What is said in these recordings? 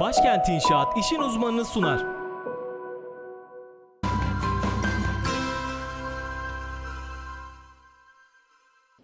Başkent İnşaat işin uzmanını sunar.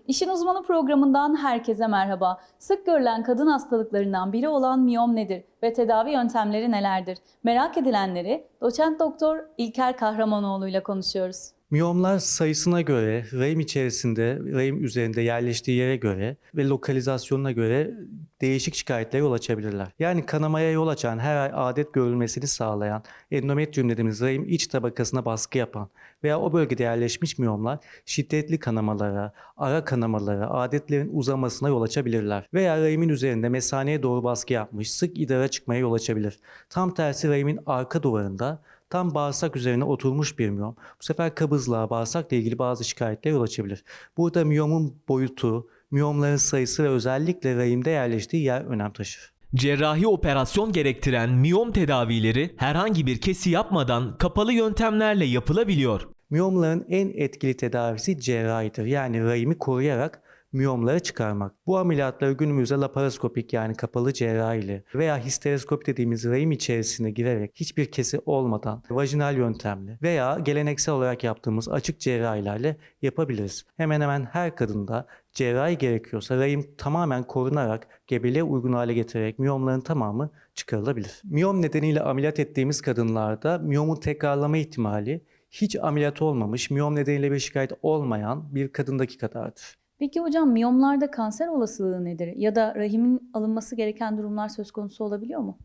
İşin Uzmanı programından herkese merhaba. Sık görülen kadın hastalıklarından biri olan miyom nedir ve tedavi yöntemleri nelerdir? Merak edilenleri doçent doktor İlker Kahramanoğlu ile konuşuyoruz. Miyomlar sayısına göre, rahim içerisinde, rahim üzerinde yerleştiği yere göre ve lokalizasyonuna göre değişik şikayetlere yol açabilirler. Yani kanamaya yol açan, her ay adet görülmesini sağlayan, endometrium dediğimiz rahim iç tabakasına baskı yapan veya o bölgede yerleşmiş miyomlar şiddetli kanamalara, ara kanamalara, adetlerin uzamasına yol açabilirler. Veya rahimin üzerinde mesaneye doğru baskı yapmış, sık idara çıkmaya yol açabilir. Tam tersi rahimin arka duvarında tam bağırsak üzerine oturmuş bir miyom. Bu sefer kabızlığa, bağırsakla ilgili bazı şikayetlere yol açabilir. Burada miyomun boyutu, miyomların sayısı ve özellikle rahimde yerleştiği yer önem taşır. Cerrahi operasyon gerektiren miyom tedavileri herhangi bir kesi yapmadan kapalı yöntemlerle yapılabiliyor. Miyomların en etkili tedavisi cerrahidir. Yani rahimi koruyarak miyomları çıkarmak. Bu ameliyatları günümüzde laparoskopik yani kapalı cerrahi ile veya histeroskop dediğimiz rahim içerisine girerek hiçbir kesi olmadan vajinal yöntemle veya geleneksel olarak yaptığımız açık cerrahilerle yapabiliriz. Hemen hemen her kadında cerrahi gerekiyorsa rahim tamamen korunarak gebeliğe uygun hale getirerek miyomların tamamı çıkarılabilir. Miyom nedeniyle ameliyat ettiğimiz kadınlarda miyomun tekrarlama ihtimali hiç ameliyat olmamış, miyom nedeniyle bir şikayet olmayan bir kadındaki kadardır. Peki hocam miyomlarda kanser olasılığı nedir? Ya da rahimin alınması gereken durumlar söz konusu olabiliyor mu?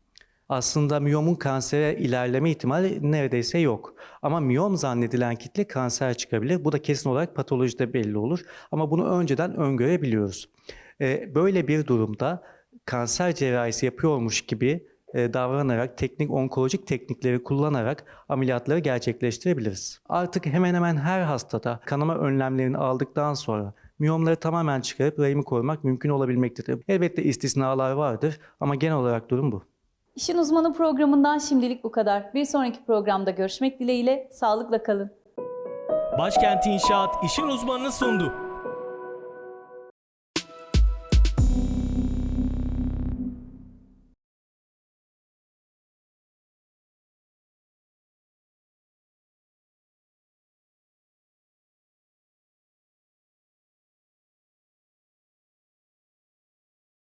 Aslında miyomun kansere ilerleme ihtimali neredeyse yok. Ama miyom zannedilen kitle kanser çıkabilir. Bu da kesin olarak patolojide belli olur. Ama bunu önceden öngörebiliyoruz. Ee, Böyle bir durumda kanser cerrahisi yapıyormuş gibi e, davranarak teknik onkolojik teknikleri kullanarak ameliyatları gerçekleştirebiliriz. Artık hemen hemen her hastada kanama önlemlerini aldıktan sonra miyomları tamamen çıkarıp rahimi korumak mümkün olabilmektedir. Elbette istisnalar vardır ama genel olarak durum bu. İşin Uzmanı programından şimdilik bu kadar. Bir sonraki programda görüşmek dileğiyle sağlıkla kalın. Başkent İnşaat işin uzmanını sundu.